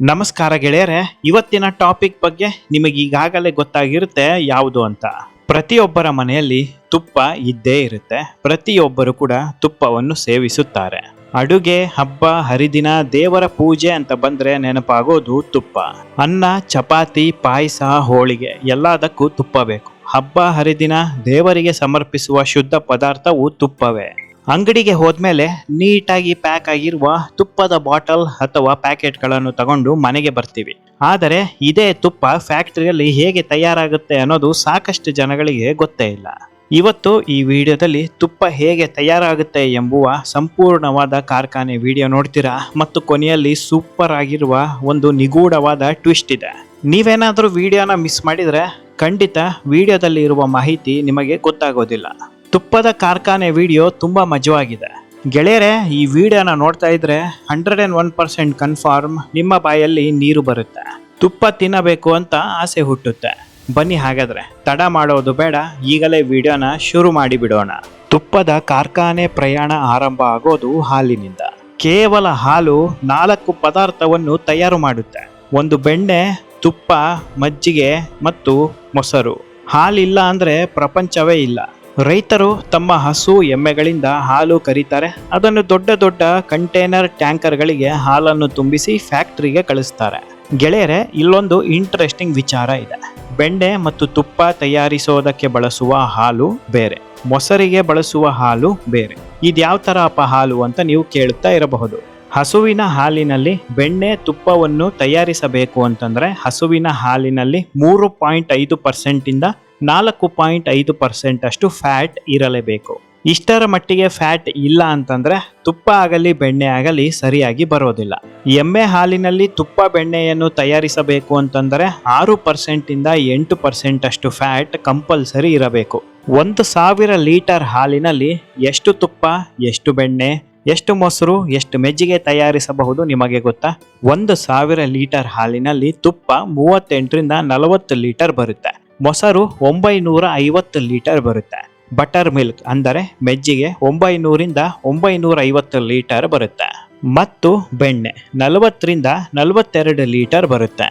ನಮಸ್ಕಾರ ಗೆಳೆಯರೆ, ಇವತ್ತಿನ ಟಾಪಿಕ್ ಬಗ್ಗೆ ನಿಮಗೆ ಈಗಾಗಲೇ ಗೊತ್ತಾಗಿರುತ್ತೆ ಯಾವುದು ಅಂತ. ಪ್ರತಿಯೊಬ್ಬರ ಮನೆಯಲ್ಲಿ ತುಪ್ಪ ಇದ್ದೇ ಇರುತ್ತೆ. ಪ್ರತಿಯೊಬ್ಬರು ಕೂಡ ತುಪ್ಪವನ್ನು ಸೇವಿಸುತ್ತಾರೆ. ಅಡುಗೆ, ಹಬ್ಬ, ಹರಿದಿನ, ದೇವರ ಪೂಜೆ ಅಂತ ಬಂದ್ರೆ ನೆನಪಾಗೋದು ತುಪ್ಪ. ಅನ್ನ, ಚಪಾತಿ, ಪಾಯಸ, ಹೋಳಿಗೆ, ಎಲ್ಲದಕ್ಕೂ ತುಪ್ಪ ಬೇಕು. ಹಬ್ಬ, ಹರಿದಿನ ದೇವರಿಗೆ ಸಮರ್ಪಿಸುವ ಶುದ್ಧ ಪದಾರ್ಥವು ತುಪ್ಪವೇ. ಅಂಗಡಿಗೆ ಹೋದ್ಮೇಲೆ ನೀಟಾಗಿ ಪ್ಯಾಕ್ ಆಗಿರುವ ತುಪ್ಪದ ಬಾಟಲ್ ಅಥವಾ ಪ್ಯಾಕೆಟ್ಗಳನ್ನು ತಗೊಂಡು ಮನೆಗೆ ಬರ್ತೀವಿ. ಆದರೆ ಇದೇ ತುಪ್ಪ ಫ್ಯಾಕ್ಟರಿಯಲ್ಲಿ ಹೇಗೆ ತಯಾರಾಗುತ್ತೆ ಅನ್ನೋದು ಸಾಕಷ್ಟು ಜನಗಳಿಗೆ ಗೊತ್ತೇ ಇಲ್ಲ. ಇವತ್ತು ಈ ವಿಡಿಯೋದಲ್ಲಿ ತುಪ್ಪ ಹೇಗೆ ತಯಾರಾಗುತ್ತೆ ಎಂಬುವ ಸಂಪೂರ್ಣವಾದ ಕಾರ್ಖಾನೆ ವಿಡಿಯೋ ನೋಡ್ತೀರಾ? ಮತ್ತು ಕೊನೆಯಲ್ಲಿ ಸೂಪರ್ ಆಗಿರುವ ಒಂದು ನಿಗೂಢವಾದ ಟ್ವಿಸ್ಟ್ ಇದೆ. ನೀವೇನಾದರೂ ವಿಡಿಯೋನ ಮಿಸ್ ಮಾಡಿದ್ರೆ ಖಂಡಿತ ವಿಡಿಯೋದಲ್ಲಿ ಇರುವ ಮಾಹಿತಿ ನಿಮಗೆ ಗೊತ್ತಾಗೋದಿಲ್ಲ. ತುಪ್ಪದ ಕಾರ್ಖಾನೆ ವಿಡಿಯೋ ತುಂಬ ಮಜವಾಗಿದೆ. ಗೆಳೆಯರೆ, ಈ ವಿಡಿಯೋನ ನೋಡ್ತಾ ಇದ್ರೆ hundred and one percent confirm ನಿಮ್ಮ ಬಾಯಲ್ಲಿ ನೀರು ಬರುತ್ತೆ. ತುಪ್ಪ ತಿನ್ನಬೇಕು ಅಂತ ಆಸೆ ಹುಟ್ಟುತ್ತೆ. ಬನ್ನಿ ಹಾಗಾದ್ರೆ, ತಡ ಮಾಡೋದು ಬೇಡ, ಈಗಲೇ ವಿಡಿಯೋನ ಶುರು ಮಾಡಿ ಬಿಡೋಣ. ತುಪ್ಪದ ಕಾರ್ಖಾನೆ ಪ್ರಯಾಣ ಆರಂಭ ಆಗೋದು ಹಾಲಿನಿಂದ. ಕೇವಲ ಹಾಲು ನಾಲ್ಕು ಪದಾರ್ಥವನ್ನು ತಯಾರು ಮಾಡುತ್ತೆ. ಒಂದು ಬೆಣ್ಣೆ, ತುಪ್ಪ, ಮಜ್ಜಿಗೆ ಮತ್ತು ಮೊಸರು. ಹಾಲಿಲ್ಲ ಅಂದ್ರೆ ಪ್ರಪಂಚವೇ ಇಲ್ಲ. ರೈತರು ತಮ್ಮ ಹಸು ಎಮ್ಮೆಗಳಿಂದ ಹಾಲು ಕರೀತಾರೆ. ಅದನ್ನು ದೊಡ್ಡ ದೊಡ್ಡ ಕಂಟೈನರ್ ಟ್ಯಾಂಕರ್ಗಳಿಗೆ ಹಾಲನ್ನು ತುಂಬಿಸಿ ಫ್ಯಾಕ್ಟ್ರಿಗೆ ಕಳಿಸ್ತಾರೆ. ಗೆಳೆಯರೆ, ಇಲ್ಲೊಂದು ಇಂಟ್ರೆಸ್ಟಿಂಗ್ ವಿಚಾರ ಇದೆ. ಬೆಣ್ಣೆ ಮತ್ತು ತುಪ್ಪ ತಯಾರಿಸೋದಕ್ಕೆ ಬಳಸುವ ಹಾಲು ಬೇರೆ. ಮೊಸರಿಗೆ ಬಳಸುವ ಹಾಲು ಬೇರೆ. ಇದ್ಯಾವ ಥರ ಅಪ್ಪ ಹಾಲು ಅಂತ ನೀವು ಕೇಳುತ್ತಾ ಇರಬಹುದು. ಹಸುವಿನ ಹಾಲಿನಲ್ಲಿ ಬೆಣ್ಣೆ, ತುಪ್ಪವನ್ನು ತಯಾರಿಸಬೇಕು ಅಂತಂದ್ರೆ ಹಸುವಿನ ಹಾಲಿನಲ್ಲಿ ಮೂರು ಪಾಯಿಂಟ್ ಐದು ಪರ್ಸೆಂಟಿಂದ ನಾಲ್ಕು ಪಾಯಿಂಟ್ ಐದು ಪರ್ಸೆಂಟ್ ಅಷ್ಟು ಫ್ಯಾಟ್ ಇರಲೇಬೇಕು. ಇಷ್ಟರ ಮಟ್ಟಿಗೆ ಫ್ಯಾಟ್ ಇಲ್ಲ ಅಂತಂದ್ರೆ ತುಪ್ಪ ಆಗಲಿ, ಬೆಣ್ಣೆ ಆಗಲಿ ಸರಿಯಾಗಿ ಬರೋದಿಲ್ಲ. ಎಮ್ಮೆ ಹಾಲಿನಲ್ಲಿ ತುಪ್ಪ, ಬೆಣ್ಣೆಯನ್ನು ತಯಾರಿಸಬೇಕು ಅಂತಂದ್ರೆ ಆರು ಪರ್ಸೆಂಟ್ ಇಂದ ಎಂಟು ಪರ್ಸೆಂಟ್ ಅಷ್ಟು ಫ್ಯಾಟ್ ಕಂಪಲ್ಸರಿ ಇರಬೇಕು. ಒಂದು ಸಾವಿರ ಲೀಟರ್ ಹಾಲಿನಲ್ಲಿ ಎಷ್ಟು ತುಪ್ಪ, ಎಷ್ಟು ಬೆಣ್ಣೆ, ಎಷ್ಟು ಮೊಸರು, ಎಷ್ಟು ಮೆಜ್ಜಿಗೆ ತಯಾರಿಸಬಹುದು ನಿಮಗೆ ಗೊತ್ತಾ? ಒಂದು ಸಾವಿರ ಲೀಟರ್ ಹಾಲಿನಲ್ಲಿ ತುಪ್ಪ ಮೂವತ್ತೆಂಟರಿಂದ ನಲವತ್ತು ಲೀಟರ್ ಬರುತ್ತೆ. ಮೊಸರು ಒಂಬೈನೂರ ಐವತ್ತು ಲೀಟರ್ ಬರುತ್ತೆ. ಬಟರ್ ಮಿಲ್ಕ್ ಅಂದರೆ ಮೆಜ್ಜಿಗೆ ಒಂಬೈನೂರಿಂದ ಒಂಬೈನೂರ ಐವತ್ತು ಲೀಟರ್ ಬರುತ್ತೆ. ಮತ್ತು ಬೆಣ್ಣೆ ನಲವತ್ತರಿಂದ ನಲವತ್ತೆರಡು ಲೀಟರ್ ಬರುತ್ತೆ.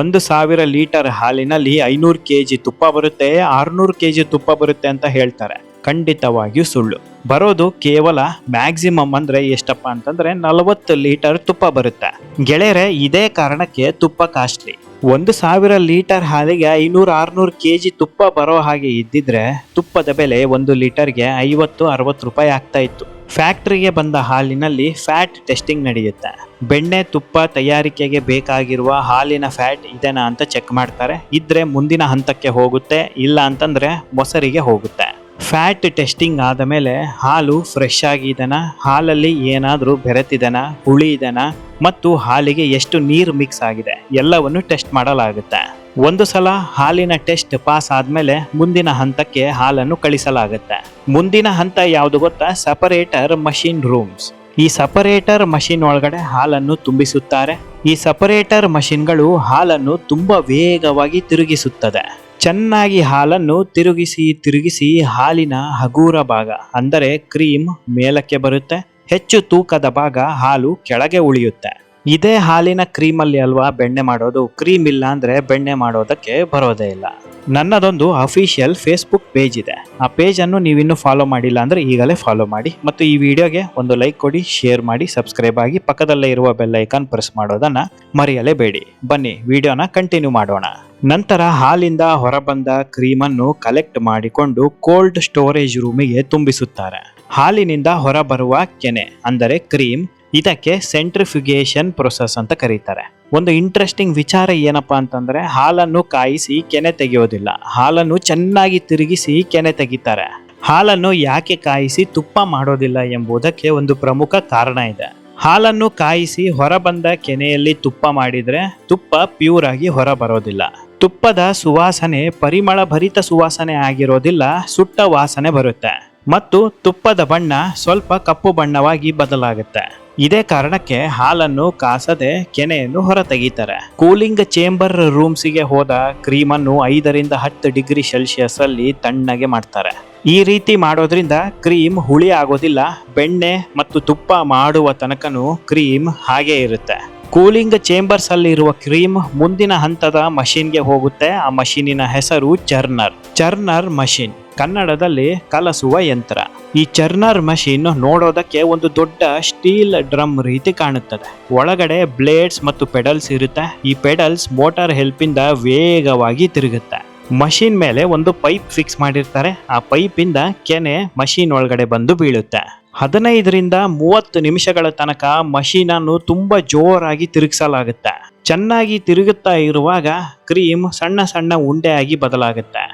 ಒಂದು ಸಾವಿರ ಲೀಟರ್ ಹಾಲಿನಲ್ಲಿ ಐನೂರು ಕೆ ಜಿ ತುಪ್ಪ ಬರುತ್ತೆ, ಆರುನೂರು ಕೆ ಜಿ ತುಪ್ಪ ಬರುತ್ತೆ ಅಂತ ಹೇಳ್ತಾರೆ. ಖಂಡಿತವಾಗಿಯೂ ಸುಳ್ಳು. ಬರೋದು ಕೇವಲ ಮ್ಯಾಕ್ಸಿಮಮ್ ಅಂದ್ರೆ ಎಷ್ಟಪ್ಪ ಅಂತಂದ್ರೆ ನಲವತ್ತು ಲೀಟರ್ ತುಪ್ಪ ಬರುತ್ತೆ. ಗೆಳೆಯರೆ, ಇದೇ ಕಾರಣಕ್ಕೆ ತುಪ್ಪ ಕಾಸ್ಟ್ಲಿ ಒಂದು ಸಾವಿರ ಲೀಟರ್ ಹಾಲಿಗೆ ಐನೂರು ಆರ್ನೂರು ಕೆ ಜಿ ತುಪ್ಪ ಬರೋ ಹಾಗೆ ಇದ್ದಿದ್ರೆ ತುಪ್ಪದ ಬೆಲೆ ಒಂದು ಲೀಟರ್ಗೆ ಐವತ್ತು, ಅರವತ್ತು ರೂಪಾಯಿ ಆಗ್ತಾ ಇತ್ತು. ಫ್ಯಾಕ್ಟ್ರಿಗೆ ಬಂದ ಹಾಲಿನಲ್ಲಿ ಫ್ಯಾಟ್ ಟೆಸ್ಟಿಂಗ್ ನಡೆಯುತ್ತೆ. ಬೆಣ್ಣೆ, ತುಪ್ಪ ತಯಾರಿಕೆಗೆ ಬೇಕಾಗಿರುವ ಹಾಲಿನ ಫ್ಯಾಟ್ ಇದೆನಾ ಅಂತ ಚೆಕ್ ಮಾಡ್ತಾರೆ. ಇದ್ರೆ ಮುಂದಿನ ಹಂತಕ್ಕೆ ಹೋಗುತ್ತೆ, ಇಲ್ಲ ಅಂತಂದ್ರೆ ಮೊಸರಿಗೆ ಹೋಗುತ್ತೆ. ಫ್ಯಾಟ್ ಟೆಸ್ಟಿಂಗ್ ಆದ ಮೇಲೆ ಹಾಲು ಫ್ರೆಶ್ ಆಗಿದನ ಹಾಲಲ್ಲಿ ಏನಾದರೂ ಬೆರೆತಿದನ? ಹುಳಿ ಇದನ ಮತ್ತು ಹಾಲಿಗೆ ಎಷ್ಟು ನೀರು ಮಿಕ್ಸ್ ಆಗಿದೆ? ಎಲ್ಲವನ್ನು ಟೆಸ್ಟ್ ಮಾಡಲಾಗುತ್ತೆ. ಒಂದು ಸಲ ಹಾಲಿನ ಟೆಸ್ಟ್ ಪಾಸ್ ಆದ್ಮೇಲೆ ಮುಂದಿನ ಹಂತಕ್ಕೆ ಹಾಲನ್ನು ಕಳಿಸಲಾಗುತ್ತೆ. ಮುಂದಿನ ಹಂತ ಯಾವುದು ಗೊತ್ತಾ? ಸಪರೇಟರ್ ಮಷಿನ್ ರೂಮ್ಸ್ ಈ ಸಪರೇಟರ್ ಮಷಿನ್ ಒಳಗಡೆ ಹಾಲನ್ನು ತುಂಬಿಸುತ್ತಾರೆ. ಈ ಸಪರೇಟರ್ ಮಷಿನ್ಗಳು ಹಾಲನ್ನು ತುಂಬಾ ವೇಗವಾಗಿ ತಿರುಗಿಸುತ್ತದೆ. ಚೆನ್ನಾಗಿ ಹಾಲನ್ನು ತಿರುಗಿಸಿ ತಿರುಗಿಸಿ ಹಾಲಿನ ಹಗೂರ ಭಾಗ, ಅಂದರೆ ಕ್ರೀಮ್, ಮೇಲಕ್ಕೆ ಬರುತ್ತೆ. ಹೆಚ್ಚು ತೂಕದ ಭಾಗ ಹಾಲು ಕೆಳಗೆ ಉಳಿಯುತ್ತೆ. ಇದೇ ಹಾಲಿನ ಕ್ರೀಮಲ್ಲಿ ಅಲ್ವಾ ಬೆಣ್ಣೆ ಮಾಡೋದು? ಕ್ರೀಮ್ ಇಲ್ಲ ಅಂದ್ರೆ ಬೆಣ್ಣೆ ಮಾಡೋದಕ್ಕೆ ಬರೋದೇ ಇಲ್ಲ. ನನ್ನದೊಂದು ಅಫಿಷಿಯಲ್ ಫೇಸ್ಬುಕ್ ಪೇಜ್ ಇದೆ. ಆ ಪೇಜನ್ನು ನೀವಿನ್ನೂ ಫಾಲೋ ಮಾಡಿಲ್ಲ ಅಂದ್ರೆ ಈಗಲೇ ಫಾಲೋ ಮಾಡಿ. ಮತ್ತು ಈ ವಿಡಿಯೋಗೆ ಒಂದು ಲೈಕ್ ಕೊಡಿ ಶೇರ್ ಮಾಡಿ ಸಬ್ಸ್ಕ್ರೈಬ್ ಆಗಿ ಪಕ್ಕದಲ್ಲೇ ಇರುವ ಬೆಲ್ ಐಕಾನ್ ಪ್ರೆಸ್ ಮಾಡೋದನ್ನ ಮರೆಯಲೇಬೇಡಿ. ಬನ್ನಿ ವಿಡಿಯೋನ ಕಂಟಿನ್ಯೂ ಮಾಡೋಣ. ನಂತರ ಹಾಲಿಂದ ಹೊರಬಂದ ಕ್ರೀಮನ್ನು ಕಲೆಕ್ಟ್ ಮಾಡಿಕೊಂಡು ಕೋಲ್ಡ್ ಸ್ಟೋರೇಜ್ ರೂಮಿಗೆ ತುಂಬಿಸುತ್ತಾರೆ. ಹಾಲಿನಿಂದ ಹೊರಬರುವ ಕೆನೆ, ಅಂದರೆ ಕ್ರೀಮ್ ಇದಕ್ಕೆ ಸೆಂಟ್ರಿಫ್ಯುಗೇಷನ್ ಪ್ರೊಸೆಸ್ ಅಂತ ಕರೀತಾರೆ. ಒಂದು ಇಂಟ್ರೆಸ್ಟಿಂಗ್ ವಿಚಾರ ಏನಪ್ಪಾ ಅಂತಂದ್ರೆ, ಹಾಲನ್ನು ಕಾಯಿಸಿ ಕೆನೆ ತೆಗೆಯೋದಿಲ್ಲ. ಹಾಲನ್ನು ಚೆನ್ನಾಗಿ ತಿರುಗಿಸಿ ಕೆನೆ ತೆಗಿತಾರೆ. ಹಾಲನ್ನು ಯಾಕೆ ಕಾಯಿಸಿ ತುಪ್ಪ ಮಾಡೋದಿಲ್ಲ ಎಂಬುದಕ್ಕೆ ಒಂದು ಪ್ರಮುಖ ಕಾರಣ ಇದೆ. ಹಾಲನ್ನು ಕಾಯಿಸಿ ಹೊರಬಂದ ಕೆನೆಯಲ್ಲಿ ತುಪ್ಪ ಮಾಡಿದ್ರೆ ತುಪ್ಪ ಪ್ಯೂರ್ ಆಗಿ ಹೊರ ಬರೋದಿಲ್ಲ ತುಪ್ಪದ ಸುವಾಸನೆ ಪರಿಮಳ ಭರಿತ ಸುವಾಸನೆ ಆಗಿರೋದಿಲ್ಲ, ಸುಟ್ಟ ವಾಸನೆ ಬರುತ್ತೆ. ಮತ್ತು ತುಪ್ಪದ ಬಣ್ಣ ಸ್ವಲ್ಪ ಕಪ್ಪು ಬಣ್ಣವಾಗಿ ಬದಲಾಗುತ್ತೆ. ಇದೇ ಕಾರಣಕ್ಕೆ ಹಾಲನ್ನು ಕಾಸದೆ ಕೆನೆಯನ್ನು ಹೊರ ತೆಗಿತಾರೆ ಕೂಲಿಂಗ್ ಚೇಂಬರ್ ರೂಮ್ಸಿಗೆ ಹೋದ ಕ್ರೀಮನ್ನು ಐದರಿಂದ ಹತ್ತು ಡಿಗ್ರಿ ಸೆಲ್ಸಿಯಸ್ ಅಲ್ಲಿ ತಣ್ಣಗೆ ಮಾಡ್ತಾರೆ. ಈ ರೀತಿ ಮಾಡೋದ್ರಿಂದ ಕ್ರೀಮ್ ಹುಳಿ ಆಗೋದಿಲ್ಲ, ಬೆಣ್ಣೆ ಮತ್ತು ತುಪ್ಪ ಮಾಡುವ ತನಕನೂ ಕ್ರೀಮ್ ಹಾಗೆ ಇರುತ್ತೆ. ಕೂಲಿಂಗ್ ಚೇಂಬರ್ಸ್ ಅಲ್ಲಿ ಇರುವ ಕ್ರೀಮ್ ಮುಂದಿನ ಹಂತದ ಮಷಿನ್ಗೆ ಹೋಗುತ್ತೆ. ಆ ಮಷೀನಿನ ಹೆಸರು ಚರ್ನರ್. ಚರ್ನರ್ ಮಷೀನ್. ಕನ್ನಡದಲ್ಲಿ ಕಲಸುವ ಯಂತ್ರ. ಈ ಚರ್ನರ್ ಮಷೀನ್ ನೋಡೋದಕ್ಕೆ ಒಂದು ದೊಡ್ಡ ಸ್ಟೀಲ್ ಡ್ರಮ್ ರೀತಿ ಕಾಣುತ್ತದೆ. ಒಳಗಡೆ ಬ್ಲೇಡ್ಸ್ ಮತ್ತು ಪೆಡಲ್ಸ್ ಇರುತ್ತೆ. ಈ ಪೆಡಲ್ಸ್ ಮೋಟಾರ್ ಹೆಲ್ಪಿಂದ ವೇಗವಾಗಿ ತಿರುಗುತ್ತೆ. ಮಷೀನ್ ಮೇಲೆ ಒಂದು ಪೈಪ್ ಫಿಕ್ಸ್ ಮಾಡಿರ್ತಾರೆ. ಆ ಪೈಪ್ ಇಂದ ಕೆನೆ ಮಷೀನ್ ಒಳಗಡೆ ಬಂದು ಬೀಳುತ್ತೆ. ಹದಿನೈದರಿಂದ ಮೂವತ್ತು ನಿಮಿಷಗಳ ತನಕ ಮಷೀನನ್ನು ತುಂಬಾ ಜೋರಾಗಿ ತಿರುಗಿಸಲಾಗುತ್ತೆ. ಚೆನ್ನಾಗಿ ತಿರುಗುತ್ತಾ ಇರುವಾಗ ಕ್ರೀಮ್ ಸಣ್ಣ ಸಣ್ಣ ಉಂಡೆಯಾಗಿ ಬದಲಾಗುತ್ತೆ.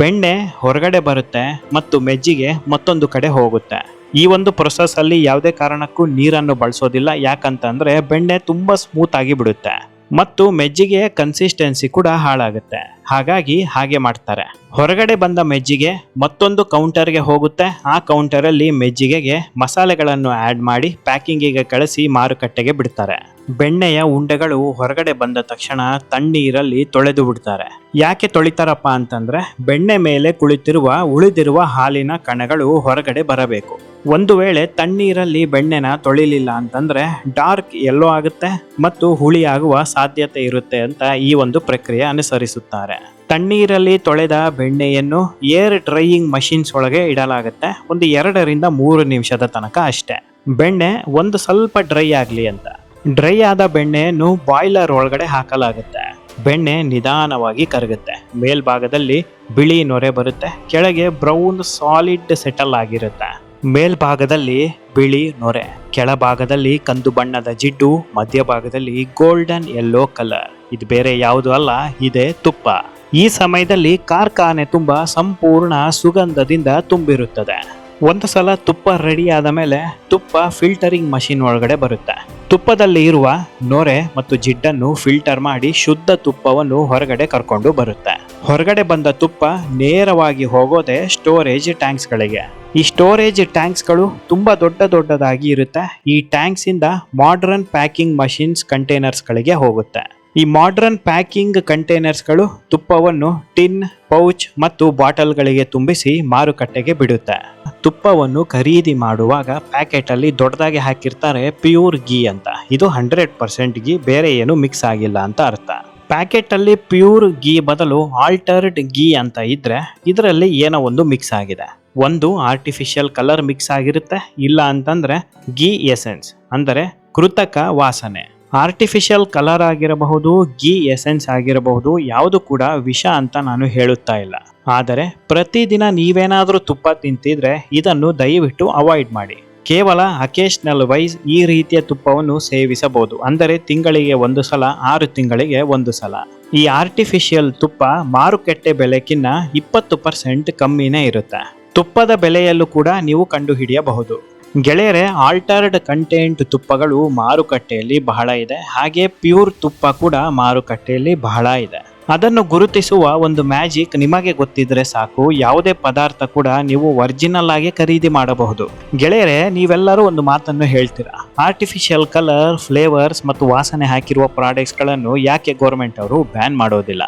ಬೆಣ್ಣೆ ಹೊರಗಡೆ ಬರುತ್ತೆ ಮತ್ತು ಮೆಜ್ಜಿಗೆ ಮತ್ತೊಂದು ಕಡೆ ಹೋಗುತ್ತೆ. ಈ ಒಂದು ಪ್ರೊಸೆಸ್ ಅಲ್ಲಿ ಯಾವುದೇ ಕಾರಣಕ್ಕೂ ನೀರನ್ನು ಬಳಸೋದಿಲ್ಲ. ಯಾಕಂತಂದ್ರೆ ಬೆಣ್ಣೆ ತುಂಬಾ ಸ್ಮೂತ್ ಆಗಿ ಬಿಡುತ್ತೆ. ಮತ್ತು ಮೆಜ್ಜಿಗೆ ಕನ್ಸಿಸ್ಟೆನ್ಸಿ ಕೂಡ ಹಾಳಾಗುತ್ತೆ. ಹಾಗಾಗಿ ಹಾಗೆ ಮಾಡ್ತಾರೆ. ಹೊರಗಡೆ ಬಂದ ಮೆಜ್ಜಿಗೆ ಮತ್ತೊಂದು ಕೌಂಟರ್ಗೆ ಹೋಗುತ್ತೆ. ಆ ಕೌಂಟರಲ್ಲಿ ಮೆಜ್ಜಿಗೆಗೆ ಮಸಾಲೆಗಳನ್ನು ಆ್ಯಡ್ ಮಾಡಿ ಪ್ಯಾಕಿಂಗಿಗೆ ಕಳಿಸಿ ಮಾರುಕಟ್ಟೆಗೆ ಬಿಡ್ತಾರೆ. ಬೆಣ್ಣೆಯ ಉಂಡೆಗಳು ಹೊರಗಡೆ ಬಂದ ತಕ್ಷಣ ತಣ್ಣೀರಲ್ಲಿ ತೊಳೆದು ಬಿಡ್ತಾರೆ. ಯಾಕೆ ತೊಳಿತಾರಪ್ಪ ಅಂತಂದ್ರೆ ಬೆಣ್ಣೆ ಮೇಲೆ ಕುಳಿತಿರುವ ಉಳಿದಿರುವ ಹಾಲಿನ ಕಣಗಳು ಹೊರಗಡೆ ಬರಬೇಕು. ಒಂದು ವೇಳೆ ತಣ್ಣೀರಲ್ಲಿ ಬೆಣ್ಣೆನ ತೊಳಿಲಿಲ್ಲ ಅಂತಂದ್ರೆ ಡಾರ್ಕ್ ಎಲ್ಲೋ ಆಗುತ್ತೆ ಮತ್ತು ಹುಳಿ ಆಗುವ ಸಾಧ್ಯತೆ ಇರುತ್ತೆ ಅಂತ ಈ ಒಂದು ಪ್ರಕ್ರಿಯೆ ಅನುಸರಿಸುತ್ತಾರೆ. ತಣ್ಣೀರಲ್ಲಿ ತೊಳೆದ ಬೆಣ್ಣೆಯನ್ನು ಏರ್ ಡ್ರೈಯಿಂಗ್ ಮಷಿನ್ಸ್ ಒಳಗೆ ಇಡಲಾಗುತ್ತೆ. ಒಂದು ಎರಡರಿಂದ ಮೂರು ನಿಮಿಷದ ತನಕ ಅಷ್ಟೇ. ಬೆಣ್ಣೆ ಒಂದು ಸ್ವಲ್ಪ ಡ್ರೈ ಆಗಲಿ ಅಂತ. ಡ್ರೈ ಆದ ಬೆಣ್ಣೆಯನ್ನು ಬಾಯ್ಲರ್ ಒಳಗಡೆ ಹಾಕಲಾಗುತ್ತೆ. ಬೆಣ್ಣೆ ನಿಧಾನವಾಗಿ ಕರಗುತ್ತೆ. ಮೇಲ್ಭಾಗದಲ್ಲಿ ಬಿಳಿ ನೊರೆ ಬರುತ್ತೆ. ಕೆಳಗೆ ಬ್ರೌನ್ ಸಾಲಿಡ್ ಸೆಟಲ್ ಆಗಿರುತ್ತೆ. ಮೇಲ್ಭಾಗದಲ್ಲಿ ಬಿಳಿ ನೊರೆ. ಕೆಳಭಾಗದಲ್ಲಿ ಕಂದು ಬಣ್ಣದ ಜಿಡ್ಡು, ಮಧ್ಯಭಾಗದಲ್ಲಿ ಗೋಲ್ಡನ್ ಯೆಲ್ಲೋ ಕಲರ್ ಇದು ಬೇರೆ ಯಾವುದು ಅಲ್ಲ, ಇದೆ ತುಪ್ಪ. ಈ ಸಮಯದಲ್ಲಿ ಕಾರ್ಖಾನೆ ತುಂಬಾ ಸಂಪೂರ್ಣ ಸುಗಂಧದಿಂದ ತುಂಬಿರುತ್ತದೆ. ಒಂದು ಸಲ ತುಪ್ಪ ರೆಡಿ ಆದ ಮೇಲೆ ತುಪ್ಪ ಫಿಲ್ಟರಿಂಗ್ ಮಷಿನ್ ಒಳಗಡೆ ಬರುತ್ತೆ. ತುಪ್ಪದಲ್ಲಿ ಇರುವ ನೊರೆ ಮತ್ತು ಜಿಡ್ಡನ್ನು ಫಿಲ್ಟರ್ ಮಾಡಿ ಶುದ್ಧ ತುಪ್ಪವನ್ನು ಹೊರಗಡೆ ಕರ್ಕೊಂಡು ಬರುತ್ತೆ. ಹೊರಗಡೆ ಬಂದ ತುಪ್ಪ ನೇರವಾಗಿ ಹೋಗೋದೆ ಸ್ಟೋರೇಜ್ ಟ್ಯಾಂಕ್ಸ್ಗಳಿಗೆ. ಈ ಸ್ಟೋರೇಜ್ ಟ್ಯಾಂಕ್ಸ್ಗಳು ತುಂಬಾ ದೊಡ್ಡ ದೊಡ್ಡದಾಗಿ ಇರುತ್ತೆ. ಈ ಟ್ಯಾಂಕ್ಸ್ ಇಂದ ಮಾಡ್ರನ್ ಪ್ಯಾಕಿಂಗ್ ಮಷಿನ್ಸ್ ಕಂಟೈನರ್ಸ್ಗಳಿಗೆ ಹೋಗುತ್ತೆ. ಈ ಮಾಡ್ರನ್ ಪ್ಯಾಕಿಂಗ್ ಕಂಟೈನರ್ಸ್ಗಳು ತುಪ್ಪವನ್ನು ಟಿನ್, ಪೌಚ್ ಮತ್ತು ಬಾಟಲ್ಗಳಿಗೆ ತುಂಬಿಸಿ ಮಾರುಕಟ್ಟೆಗೆ ಬಿಡುತ್ತೆ. ತುಪ್ಪವನ್ನು ಖರೀದಿ ಮಾಡುವಾಗ ಪ್ಯಾಕೆಟ್ ಅಲ್ಲಿ ದೊಡ್ಡದಾಗಿ ಹಾಕಿರ್ತಾರೆ ಪ್ಯೂರ್ ಗೀ ಅಂತ. ಇದು ಹಂಡ್ರೆಡ್ ಪರ್ಸೆಂಟ್ ಗೀ ಬೇರೆ ಏನು ಮಿಕ್ಸ್ ಆಗಿಲ್ಲ ಅಂತ ಅರ್ಥ. ಪ್ಯಾಕೆಟ್ ಅಲ್ಲಿ ಪ್ಯೂರ್ ಗೀ ಬದಲು ಆಲ್ಟರ್ಡ್ ಗೀ ಅಂತ ಇದ್ರೆ ಇದರಲ್ಲಿ ಏನೋ ಒಂದು ಮಿಕ್ಸ್ ಆಗಿದೆ. ಒಂದು ಆರ್ಟಿಫಿಷಿಯಲ್ ಕಲರ್ ಮಿಕ್ಸ್ ಆಗಿರುತ್ತೆ. ಇಲ್ಲ ಅಂತಂದ್ರೆ ಗೀ ಎಸೆನ್ಸ್ ಅಂದರೆ ಕೃತಕ ವಾಸನೆ. ಆರ್ಟಿಫಿಷಿಯಲ್ ಕಲರ್ ಆಗಿರಬಹುದು ಗೀ ಎಸೆನ್ಸ್ ಆಗಿರಬಹುದು, ಯಾವುದು ಕೂಡ ವಿಷ ಅಂತ ನಾನು ಹೇಳುತ್ತಾ ಇಲ್ಲ. ಆದರೆ ಪ್ರತಿದಿನ ನೀವೇನಾದರೂ ತುಪ್ಪ ತಿಂತಿದ್ರೆ ಇದನ್ನು ದಯವಿಟ್ಟು ಅವಾಯ್ಡ್ ಮಾಡಿ. ಕೇವಲ ಅಕೇಶನಲ್ ವೈಸ್ ಈ ರೀತಿಯ ತುಪ್ಪವನ್ನು ಸೇವಿಸಬಹುದು. ಅಂದರೆ ತಿಂಗಳಿಗೆ ಒಂದು ಸಲ, ಆರು ತಿಂಗಳಿಗೆ ಒಂದು ಸಲ. ಈ ಆರ್ಟಿಫಿಷಿಯಲ್ ತುಪ್ಪ ಮಾರುಕಟ್ಟೆ ಬೆಲೆಕಿನ್ನ ಇಪ್ಪತ್ತು ಪರ್ಸೆಂಟ್ ಕಮ್ಮಿನೇ ಇರುತ್ತೆ. ತುಪ್ಪದ ಬೆಲೆಯಲ್ಲೂ ಕೂಡ ನೀವು ಕಂಡುಹಿಡಿಯಬಹುದು. ಗೆಳೆಯರೆ ಆಲ್ಟರ್ಡ್ ಕಂಟೆಂಟ್ ತುಪ್ಪಗಳು ಮಾರುಕಟ್ಟೆಯಲ್ಲಿ ಬಹಳ ಇದೆ. ಹಾಗೆ ಪ್ಯೂರ್ ತುಪ್ಪ ಕೂಡ ಮಾರುಕಟ್ಟೆಯಲ್ಲಿ ಬಹಳ ಇದೆ. ಅದನ್ನು ಗುರುತಿಸುವ ಒಂದು ಮ್ಯಾಜಿಕ್ ನಿಮಗೆ ಗೊತ್ತಿದ್ರೆ ಸಾಕು. ಯಾವುದೇ ಪದಾರ್ಥ ಕೂಡ ನೀವು ಒರಿಜಿನಲ್ ಆಗಿ ಖರೀದಿ ಮಾಡಬಹುದು. ಗೆಳೆಯರೆ, ನೀವೆಲ್ಲರೂ ಒಂದು ಮಾತನ್ನು ಹೇಳ್ತೀರಾ? ಆರ್ಟಿಫಿಷಿಯಲ್ ಕಲರ್ ಫ್ಲೇವರ್ಸ್ ಮತ್ತು ವಾಸನೆ ಹಾಕಿರುವ ಪ್ರಾಡಕ್ಟ್ಸ್ಗಳನ್ನು ಯಾಕೆ ಗೌರ್ಮೆಂಟ್ ಅವರು ಬ್ಯಾನ್ ಮಾಡೋದಿಲ್ಲ?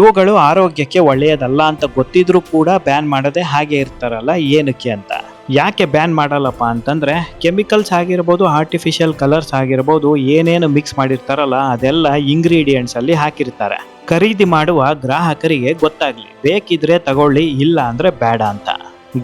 ಇವುಗಳು ಆರೋಗ್ಯಕ್ಕೆ ಒಳ್ಳೆಯದಲ್ಲ ಅಂತ ಗೊತ್ತಿದ್ರೂ ಕೂಡ ಬ್ಯಾನ್ ಮಾಡದೆ ಹಾಗೆ ಇರ್ತಾರಲ್ಲ, ಏನಕ್ಕೆ ಅಂತ? ಯಾಕೆ ಬ್ಯಾನ್ ಮಾಡಲ್ಲಪ್ಪ ಅಂತಂದರೆ ಕೆಮಿಕಲ್ಸ್ ಆಗಿರ್ಬೋದು ಆರ್ಟಿಫಿಷಿಯಲ್ ಕಲರ್ಸ್ ಆಗಿರ್ಬೋದು, ಏನೇನು ಮಿಕ್ಸ್ ಮಾಡಿರ್ತಾರಲ್ಲ, ಅದೆಲ್ಲ ಇಂಗ್ರೀಡಿಯೆಂಟ್ಸಲ್ಲಿ ಹಾಕಿರ್ತಾರೆ. ಖರೀದಿ ಮಾಡುವ ಗ್ರಾಹಕರಿಗೆ ಗೊತ್ತಾಗಲಿ, ಬೇಕಿದ್ರೆ ತಗೊಳ್ಳಿ, ಇಲ್ಲ ಅಂದರೆ ಬೇಡ ಅಂತ.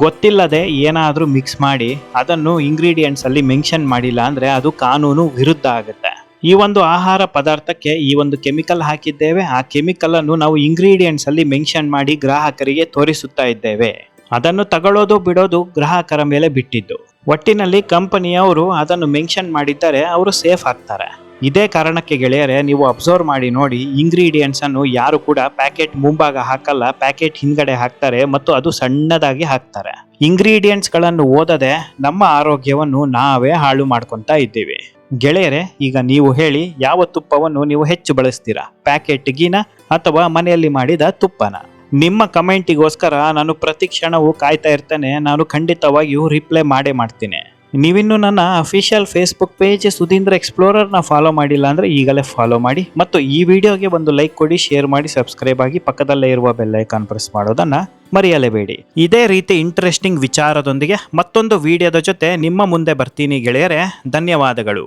ಗೊತ್ತಿಲ್ಲದೆ ಏನಾದರೂ ಮಿಕ್ಸ್ ಮಾಡಿ, ಅದನ್ನು ಇಂಗ್ರೀಡಿಯೆಂಟ್ಸಲ್ಲಿ ಮೆನ್ಷನ್ ಮಾಡಿಲ್ಲ ಅಂದರೆ ಅದು ಕಾನೂನು ವಿರುದ್ಧ ಆಗುತ್ತೆ. ಈ ಒಂದು ಆಹಾರ ಪದಾರ್ಥಕ್ಕೆ ಈ ಒಂದು ಕೆಮಿಕಲ್ ಹಾಕಿದ್ದೇವೆ. ಆ ಕೆಮಿಕಲನ್ನು ನಾವು ಇಂಗ್ರೀಡಿಯೆಂಟ್ಸಲ್ಲಿ ಮೆನ್ಷನ್ ಮಾಡಿ ಗ್ರಾಹಕರಿಗೆ ತೋರಿಸುತ್ತಾ ಇದ್ದೇವೆ. ಅದನ್ನು ತಗೊಳ್ಳೋದು ಬಿಡೋದು ಗ್ರಾಹಕರ ಮೇಲೆ ಬಿಟ್ಟಿದ್ದು. ಒಟ್ಟಿನಲ್ಲಿ ಕಂಪನಿಯವರು ಅದನ್ನು ಮೆನ್ಷನ್ ಮಾಡಿದ್ದರೆ ಅವರು ಸೇಫ್ ಆಗ್ತಾರೆ. ಇದೇ ಕಾರಣಕ್ಕೆ ಗೆಳೆಯರೆ, ನೀವು ಅಬ್ಸರ್ವ್ ಮಾಡಿ ನೋಡಿ, ಇಂಗ್ರೀಡಿಯೆಂಟ್ಸ್ ಅನ್ನು ಯಾರು ಕೂಡ ಪ್ಯಾಕೆಟ್ ಮುಂಭಾಗ ಹಾಕಲ್ಲ, ಪ್ಯಾಕೆಟ್ ಹಿಂದ್ಗಡೆ ಹಾಕ್ತಾರೆ ಮತ್ತು ಅದು ಸಣ್ಣದಾಗಿ ಹಾಕ್ತಾರೆ. ಇಂಗ್ರೀಡಿಯೆಂಟ್ಸ್ಗಳನ್ನು ಓದದೆ ನಮ್ಮ ಆರೋಗ್ಯವನ್ನು ನಾವೇ ಹಾಳು ಮಾಡ್ಕೊತಾ ಇದ್ದೀವಿ. ಗೆಳೆಯರೆ, ಈಗ ನೀವು ಹೇಳಿ, ಯಾವ ತುಪ್ಪವನ್ನು ನೀವು ಹೆಚ್ಚು ಬಳಸ್ತೀರಾ? ಪ್ಯಾಕೆಟ್ ಗೀನ ಅಥವಾ ಮನೆಯಲ್ಲಿ ಮಾಡಿದ ತುಪ್ಪನ? ನಿಮ್ಮ ಕಮೆಂಟಿಗೋಸ್ಕರ ನಾನು ಪ್ರತಿ ಕ್ಷಣವೂ ಕಾಯ್ತಾ ಇರ್ತೇನೆ. ನಾನು ಖಂಡಿತವಾಗಿಯೂ ರಿಪ್ಲೈ ಮಾಡೇ ಮಾಡ್ತೀನಿ. ನೀವಿನ್ನು ನನ್ನ ಅಫಿಷಿಯಲ್ ಫೇಸ್ಬುಕ್ ಪೇಜ್ ಸುಧೀಂದ್ರ ಎಕ್ಸ್ಪ್ಲೋರರ್ನ ಫಾಲೋ ಮಾಡಿಲ್ಲ ಅಂದರೆ ಈಗಲೇ ಫಾಲೋ ಮಾಡಿ. ಮತ್ತು ಈ ವಿಡಿಯೋಗೆ ಒಂದು ಲೈಕ್ ಕೊಡಿ ಶೇರ್ ಮಾಡಿ ಸಬ್ಸ್ಕ್ರೈಬ್ ಆಗಿ ಪಕ್ಕದಲ್ಲೇ ಇರುವ ಬೆಲ್ ಐಕಾನ್ ಪ್ರೆಸ್ ಮಾಡೋದನ್ನ ಮರೆಯಲೇಬೇಡಿ. ಇದೇ ರೀತಿ ಇಂಟ್ರೆಸ್ಟಿಂಗ್ ವಿಚಾರದೊಂದಿಗೆ ಮತ್ತೊಂದು ವಿಡಿಯೋದ ಜೊತೆ ನಿಮ್ಮ ಮುಂದೆ ಬರ್ತೀನಿ ಗೆಳೆಯರೆ. ಧನ್ಯವಾದಗಳು.